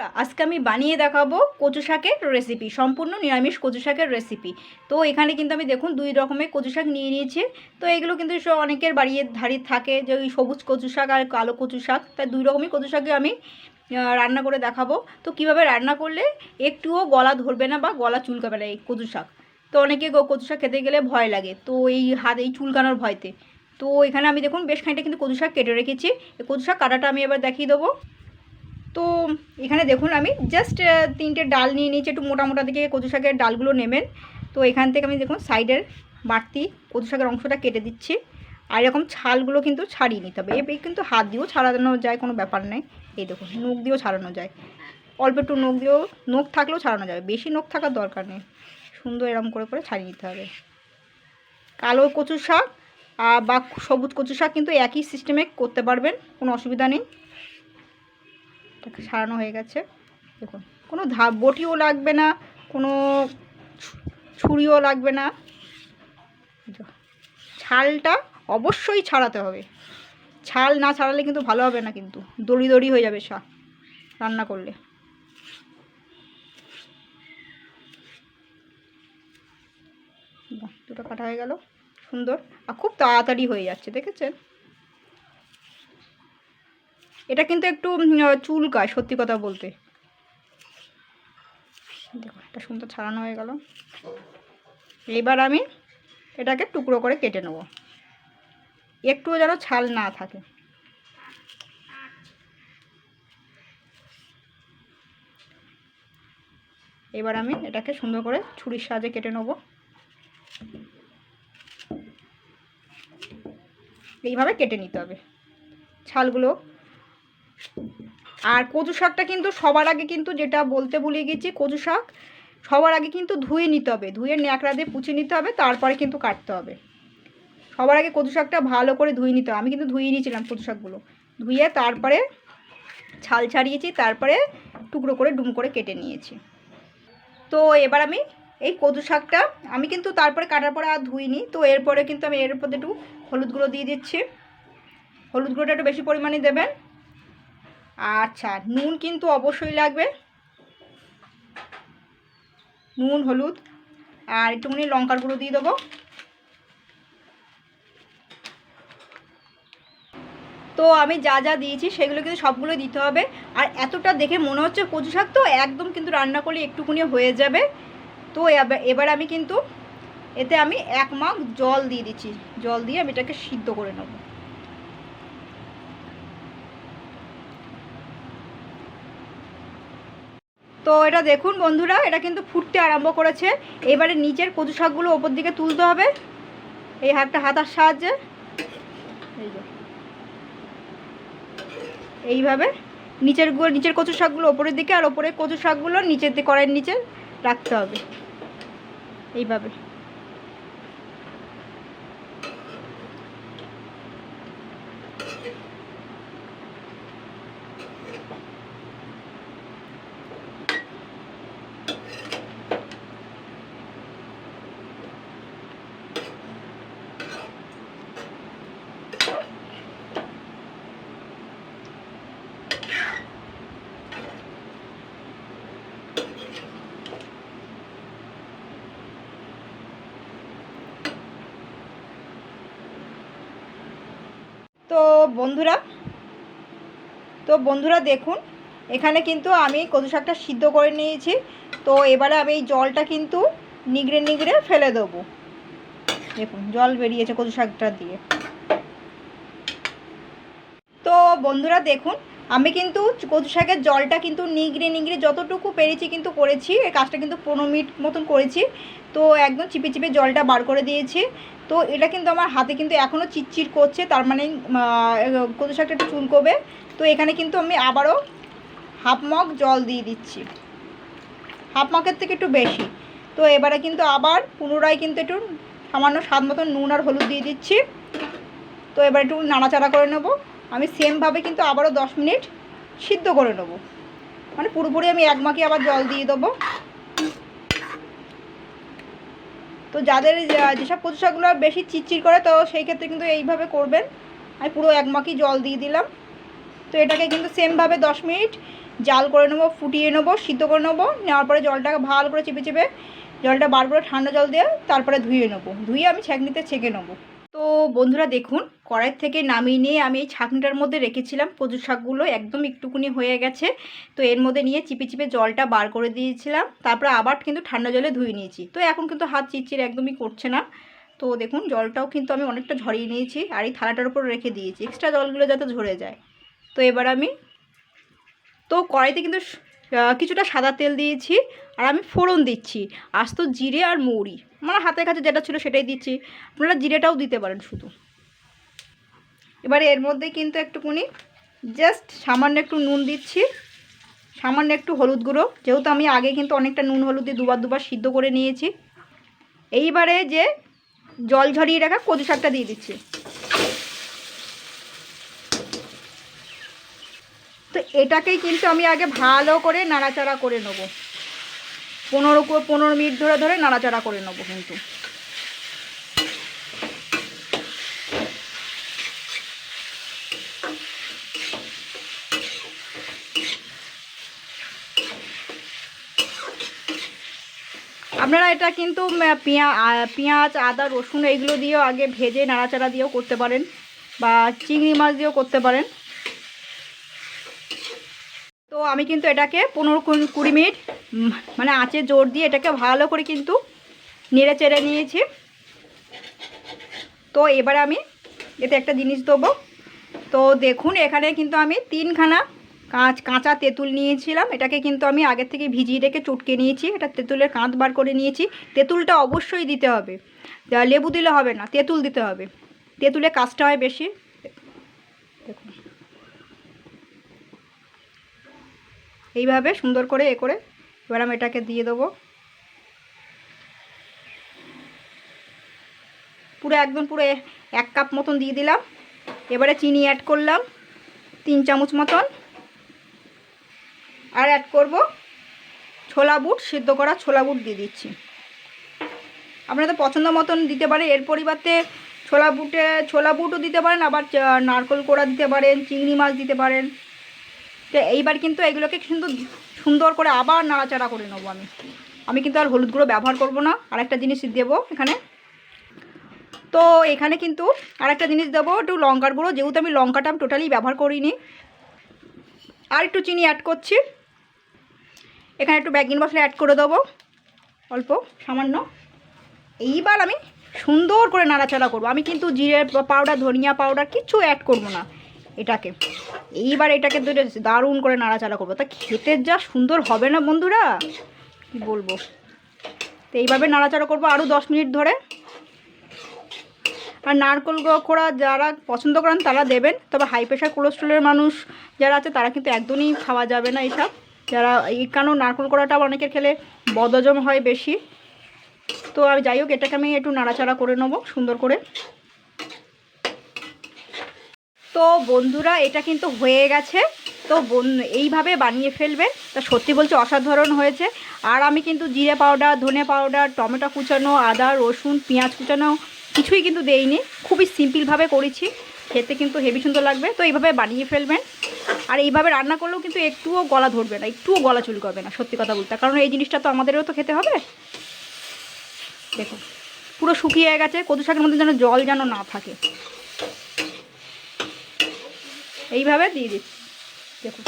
বন্ধুরা, আজকে আমি বানিয়ে দেখাবো কচু শাকের রেসিপি সম্পূর্ণ নিরামিষ কচু শাকের রেসিপি তো এখানে কিন্তু আমি দেখুন দুই রকমের কচু শাক নিয়ে নিয়েছি। তো এগুলো কিন্তু অনেকের বাড়ির ধারে থাকে যে ওই সবুজ কচু শাক আর কালো কচু শাক। তাই দুই রকমই কচু শাকে আমি রান্না করে দেখাবো। তো কীভাবে রান্না করলে একটুও গলা ধরবে না বা গলা চুলকাবে না এই কচু শাক? তো অনেকে কচু শাক খেতে গেলে ভয় লাগে, তো এই হাত এই চুলকানোর ভয়তে। তো এখানে আমি দেখুন বেশ খানিকটা কিন্তু কচু শাক কেটে রেখেছি। কচু শাক কাটাটা আমি এবার দেখিয়ে দেবো। তো এখানে দেখুন আমি জাস্ট তিনটে ডাল নিয়ে নিয়েছি, একটু মোটা মোটা দিকে কচু শাকের ডালগুলো নেবেন। তো এখান থেকে আমি দেখুন সাইডের বাড়তি কচু শাকের অংশটা কেটে দিচ্ছি। আর এরকম ছালগুলো কিন্তু ছাড়িয়ে নিতে হবে। এই কিন্তু হাত দিয়েও ছাড়ানো যায়, কোনো ব্যাপার নেই। এই দেখুন, নখ দিয়েও ছাড়ানো যায়। অল্প একটু নখ দিয়েও, নখ থাকলেও ছাড়ানো যাবে। বেশি নখ থাকার দরকার নেই। সুন্দর এরম করে করে ছাড়িয়ে নিতে হবে। কালো কচু শাক বা সবুজ কচু শাক কিন্তু একই সিস্টেমে করতে পারবেন, কোনো অসুবিধা নেই। সারানো হয়ে গেছে। দেখুন, কোনো ধাপ বটিও লাগবে না, কোনো ছুরিও লাগবে না। ছালটা অবশ্যই ছাড়াতে হবে। ছাল না ছাড়ালে কিন্তু ভালো হবে না কিন্তু, দড়ি দড়ি হয়ে যাবে শাক রান্না করলে। দুটো কাটা হয়ে গেল, সুন্দর। আর খুব তাড়াতাড়ি হয়ে যাচ্ছে, দেখেছেন? এটা কিন্তু একটু চুলকায় সত্যি কথা বলতে। দেখো এটা সুন্দর ছাড়ানো হয়ে গেল। এবার আমি এটাকে টুকরো করে কেটে নেব। একটুও যেন ছাল না থাকে। এবার আমি এটাকে সুন্দর করে ছুরির সাহায্যে কেটে নেব। এইভাবে কেটে নিতে হবে। ছালগুলো আর কচু শাকটা কিন্তু সবার আগে কিন্তু যেটা বলতে ভুলে গেছি, কচু শাক সবার আগে কিন্তু ধুয়ে নিতে হবে, ধুয়ে ন্যাকড়া দিয়ে পুছে নিতে হবে, তারপরে কিন্তু কাটতে হবে। সবার আগে কচু শাকটা ভালো করে ধুয়ে নিতে হবে। আমি কিন্তু ধুয়ে নিয়েছিলাম কচু শাকগুলো। ধুয়ে তারপরে ছাল ছাড়িয়েছি, তারপরে টুকরো করে ডুম করে কেটে নিয়েছি। তো এবার আমি এই কচু শাকটা, আমি কিন্তু তারপরে কাটার পরে আর ধুইনি, তো এরপরে কিন্তু আমি এর উপর একটু হলুদ গুঁড়ো দিয়ে দিচ্ছি। হলুদ গুঁড়োটা একটু বেশি পরিমাণে দেবেন। আচ্ছা নুন কিন্তু অবশ্যই লাগবে। নুন, হলুদ, আর একটুখানি লঙ্কার গুঁড়ো দিয়ে দেবো। তো আমি যা যা দিয়েছি সেগুলো কিন্তু সবগুলো দিতে হবে। আর এতটা দেখে মনে হচ্ছে কচু শাক তো একদম কিন্তু রান্না করলে একটুকুনি হয়ে যাবে। তো এবার- এবার আমি কিন্তু এতে আমি এক মাগ জল দিয়ে দিচ্ছি। জল দিয়ে আমি এটাকে সিদ্ধ করে নেব। তো এটা দেখুন বন্ধুরা, এটা কিন্তু ফুটতে আরম্ভ করেছে। এবারে নিচের কচু শাকগুলো ওপর দিকে তুলতে হবে। এই হাতটা হাতার সাহায্যে। এইভাবে নিচের নিচের কচু শাকগুলো ওপরের দিকে আর ওপরে কচু শাকগুলো নিচের কড়াইয়ের নিচে রাখতে হবে। এইভাবে। তো বন্ধুরা তো বন্ধুরা দেখুন, এখানে কিন্তু আমি কচু শাকটা সিদ্ধ করে নিয়েছি। তো এবারে আমি এই জলটা কিন্তু নিগড়ে নিগড়ে ফেলে দেবো। দেখুন, জল বেরিয়েছে কচু শাকটা দিয়ে। তো বন্ধুরা দেখুন আমি কিন্তু কচু শাকের জলটা কিন্তু নিগড়ে নিগড়ে যতটুকু পেরেছি কিন্তু করেছি এই কাজটা কিন্তু পনেরো মিনিট মতন করেছি। তো একদম চিপে চিপে জলটা বার করে দিয়েছি। তো এটা কিন্তু আমার হাতে কিন্তু এখনও চিটচিট করছে, তার মানে কচু শাকটা একটু চুলকোবে। তো এখানে কিন্তু আমি আবারও হাফ মগ জল দিয়ে দিচ্ছি। হাফ মগের থেকে একটু বেশি। তো এবারে কিন্তু আবার পুনরায় কিন্তু একটু সামান্য স্বাদ মতন নুন আর হলুদ দিয়ে দিচ্ছি। তো এবার একটু নাড়াচাড়া করে নেব। আমি সেমভাবে কিন্তু আবারও দশ মিনিট সিদ্ধ করে নেব। মানে পুরোপুরি আমি এক মাকে আবার জল দিয়ে দেবো। তো যাদের যেসব কচু বেশি চিটচিট করে, তো সেই ক্ষেত্রে কিন্তু এইভাবে করবেন। আমি পুরো এক মাকি জল দিয়ে দিলাম। তো এটাকে কিন্তু সেমভাবে দশ মিনিট জাল করে নেব, ফুটিয়ে নেব, সিদ্ধ করে নেব। নেওয়ার পরে জলটাকে ভালো করে চেপে চেপে জলটা বার করে ঠান্ডা জল দিয়ে তারপরে ধুয়ে নেব। ধুয়ে আমি ছাঁকনিতে ছেঁকে নেব। তো বন্ধুরা দেখুন কড়াই থেকে নামিয়ে নিয়ে আমি এই ছাঁকনিটার মধ্যে রেখেছিলাম। কচু শাকগুলো একদম একটুকুনি হয়ে গেছে। তো এর মধ্যে নিয়ে চিপে চিপে জলটা বার করে দিয়েছিলাম। তারপরে আবার কিন্তু ঠান্ডা জলে ধুয়ে নিয়েছি। তো এখন কিন্তু হাত চিরচির একদমই করছে না। তো দেখুন, জলটাও কিন্তু আমি অনেকটা ঝরিয়ে নিয়েছি আর এই থালাটার উপর রেখে দিয়েছি। এক্সট্রা জলগুলো যাতে ঝরে যায়। তো এবার আমি, তো কড়াইতে কিন্তু কিছুটা সাদা তেল দিয়েছি আর আমি ফোড়ন দিচ্ছি। আস্ত জিরে আর মৌরি। আমার হাতের কাছে যেটা ছিল সেটাই দিচ্ছি। আপনারা জিরেটাও দিতে পারেন শুধু। এবারে এর মধ্যে কিন্তু একটুকুনি জাস্ট সামান্য একটু নুন দিচ্ছি। সামান্য একটু হলুদ গুঁড়ো। যেহেতু আমি আগে কিন্তু অনেকটা নুন হলুদ দিয়ে দুবার দুবার সিদ্ধ করে নিয়েছি। এইবারে যে জল ঝরিয়ে রাখা কচু শাকটা দিয়ে দিচ্ছি। তো এটাকেই কিন্তু আমি আগে ভালো করে নাড়াচাড়া করে নেব। পনেরো পনেরো মিনিট ধরে ধরে নাড়াচাড়া করে নেব কিন্তু। আপনারা এটা কিন্তু পেঁয়াজ, আদা, রসুন, এইগুলো দিয়েও আগে ভেজে নাড়াচাড়া দিয়েও করতে পারেন, বা চিংড়ি মাছ দিয়েও করতে পারেন। তো আমি কিন্তু এটাকে পনেরো কুড়ি- মিনিট মানে আঁচে জোর দিয়ে এটাকে ভালো করে কিন্তু নেড়ে চেড়ে নিয়েছি। তো এবার আমি এতে একটা জিনিস দেবো। তো দেখুন, এখানে কিন্তু আমি তিনখানা কাঁচ, কাঁচা তেঁতুল নিয়েছিলাম। এটাকে কিন্তু আমি আগের থেকে ভিজিয়ে রেখে চটকে নিয়েছি। এটা তেঁতুলের কাঁধ বার করে নিয়েছি। তেঁতুলটা অবশ্যই দিতে হবে। লেবু দিলে হবে না, তেঁতুল দিতে হবে। তেঁতুলে কাজটা হয় বেশি। এইভাবে সুন্দর করে এ করে এবার আমি এটাকে দিয়ে দেবো। পুরো একদম পুরো এক কাপ মতন দিয়ে দিলাম। এবারে চিনি অ্যাড করলাম, তিন চামচ মতন। আর অ্যাড করব ছোলা বুট, সিদ্ধ করা ছোলা বুট দিয়ে দিচ্ছি। আপনাদের পছন্দ মতন দিতে পারেন, এর পরিবর্তে ছোলা বুটে, ছোলা বুটও দিতে পারেন, আবার নারকোল কোড়া দিতে পারেন, চিংড়ি মাছ দিতে পারেন। তো এইবার কিন্তু এগুলোকে কিন্তু সুন্দর করে আবার নাড়াচাড়া করে নেব আমি। আমি কিন্তু আর হলুদ গুঁড়ো ব্যবহার করব না আর একটা জিনিস দেবো এখানে। তো এখানে কিন্তু আরেকটা জিনিস দেবো, একটু লঙ্কার গুঁড়ো, যেহেতু আমি লঙ্কাটা আমি টোটালি ব্যবহার করিনি। আর একটু চিনি অ্যাড করছি। এখানে একটু ব্যাগিন মশলা অ্যাড করে দেবো, অল্প, সামান্য। এইবার আমি সুন্দর করে নাড়াচাড়া করব। আমি কিন্তু জিরে পাউডার, ধনিয়া পাউডার কিছু অ্যাড করব না। এটাকে। এইবার এটাকে ধরে দারুণ করে নাড়াচাড়া করব। তা খেতে যা সুন্দর হবে না বন্ধুরা? কি বলব? তো এইভাবে নাড়াচাড়া করব আরও দশ মিনিট ধরে। আর নারকল খোড়া যারা পছন্দ করেন তারা দেবেন। তবে হাই প্রেশার কোলেস্ট্রলের মানুষ যারা আছে তারা কিন্তু একদমই খাওয়া যাবে না এইসব। যারা এই কারণ নারকল কোড়াটা অনেকের খেলে বদজম হয় বেশি। তো আমি যাই হোক, এটাকে আমি একটু নাড়াচাড়া করে নেব সুন্দর করে। তো বন্ধুরা, এটা কিন্তু হয়ে গেছে। তো এইভাবে বানিয়ে ফেলবে তা সত্যি বলছে অসাধারণ হয়েছে। আর আমি কিন্তু জিরে পাউডার, ধনে পাউডার, টমেটো কুচানো, আদা, রসুন, পেঁয়াজ কুচানো কিছুই কিন্তু দেইনি। খুবই সিম্পলভাবে করেছি। খেতে কিন্তু হেভি সুন্দর লাগবে। তো এইভাবে বানিয়ে ফেলবেন। আর এইভাবে রান্না করলেও কিন্তু একটুও গলা ধরবে না, একটুও গলা চুল চুলকাবে না, সত্যি কথা বলতে। কারণ এই জিনিসটা তো আমাদেরও তো খেতে হবে। দেখুন, পুরো শুকিয়ে গেছে। কদু শাকের মধ্যে যেন জল যেন না থাকে। এইভাবে দিয়ে দিচ্ছি। দেখুন।